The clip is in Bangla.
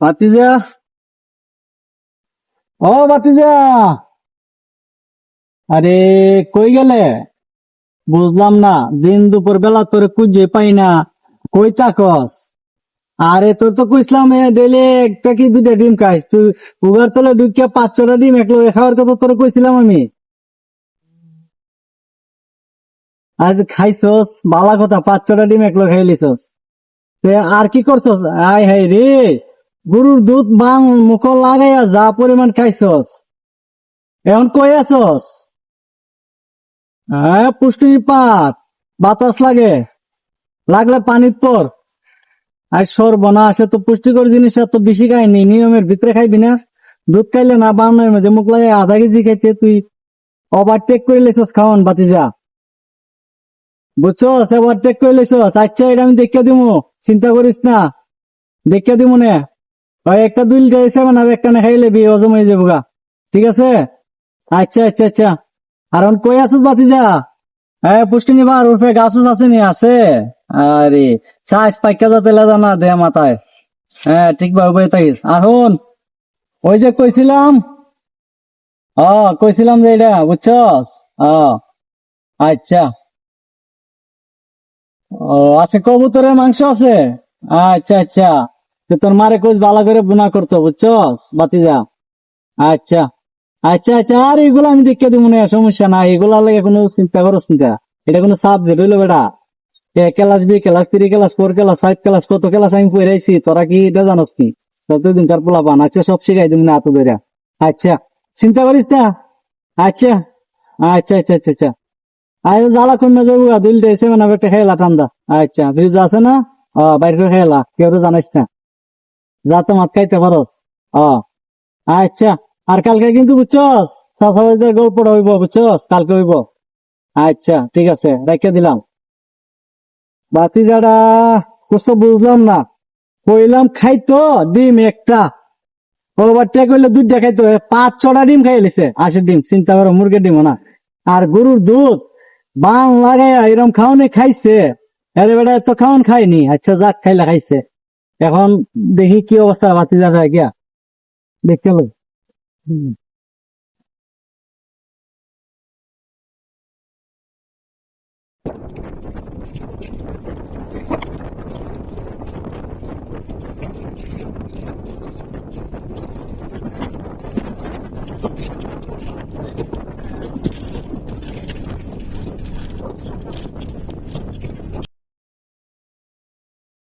বাতিজা ও বাতিজা আরে, কই গেলে? বুঝলাম না, দিন দুপুর বেলা তোরে খুঁজে পাই না। কই তাকস আরে, তোর তো কইসলাম ডেলি একটা কি দুটা ডিম খাইস। তুই উগার তলে ঢুকিয়া পাঁচ ছটা ডিম এক লোক খাওয়ার কথা তোর কইছিলাম আমি। আজ খাইছস, বালা কথা, পাঁচ ছটা ডিম এক লোক খাইলিছস আর কি করছস? আয় হাই রে! গরুর দুধ বাং মুখ লাগাইয়া যা পরিমাণ খাইছস। এখন কই আছস। হ্যাঁ পুষ্টি পাত, বাতাস লাগে। লাগলে পানির পর আর সর্বনা আসে তো পুষ্টিকর জিনিস এত বেশি খাইনি নিয়মের ভিতরে খাইবি না। দুধ খাইলে না বাংলার মাঝে মুখ লাগে আধা কেজি খাইতে, তুই ওভারটেক করে লেছিস খাওয়ান বাতি যা। বুঝছস ওভারটেক করে লেছিস। আচ্ছা এটা আমি দেখে দিমু, চিন্তা করিস না। দেখে দিব নে? ওই একটা দুই লিটার সেভেন আর একটা না খাইলে বি হজম হয়ে যাব গা। ঠিক আছে? আচ্ছা আচ্ছা আচ্ছা। আর কই আছিস বাতি যা হ্যাঁ পুষ্টি নিবা, আর উঠে গাছ আছে নি? আছে। আরে, চাষ পাইকা যাতে লেদা না দে মাথায়। হ্যাঁ ঠিক ভাবে থাকিস। আর হন ওই যে কইছিলাম ও কইছিলাম যে এটা, বুঝছস? ও আচ্ছা। ও, আছে, কবুতরের মাংস আছে। আচ্ছা আচ্ছা। তোর মারে কইস ভালো করে বুনা করতো বুঝছস? বাতি যা আচ্ছা। আচ্ছা আচ্ছা আর এগুলো আমি দেখে দিব না, সমস্যা না এগুলা লাগে কোনো চিন্তা করস না। এটা কোনো সাবজেক্ট হইল বেটা। A class B class three class four class five class কত ক্লাস আমি পড়াইছি তোরা কি এটা জানোস কি? ততদিন কার পোলা পান আচ্ছা সব শিখাই দিব না এত ধরে আচ্ছা চিন্তা করিস না। আচ্ছা আচ্ছা আচ্ছা আচ্ছা আচ্ছা। আজ জ্বালা কমে যাব দুইটা এসে মানে একটা খেলা ঠান্ডা। আচ্ছা ফ্রিজ আছে না? বাইর খেলা, কেউ জানাইস না। যা তো মাত খাইতে পারস। আচ্ছা আর কালকে কিন্তু বুঝছস, চাষাবাদের গল্পটা হইব, বুঝছস, কালকে হইব। আচ্ছা ঠিক আছে, রেখে দিলাম। বাতি যারা কিছু বুঝলাম না। কইলাম খাইতো, ডিম একটা। ওবার হইলে দুইটা খাইতো পাঁচ ছটা ডিম খাই লিছে আশি ডিম, চিন্তা করো, মুরগির ডিম না। আর গরুর দুধ বাং লাগাইয়া এরম খাওয়ানি খাইছে। আরে বেটা, এত খাওয়ান খাইনি। আচ্ছা যাক, খাইলা, খাইছে। এখন দেখি কি অবস্থা বাতি যারা গিয়া দেখতে হবে হুম।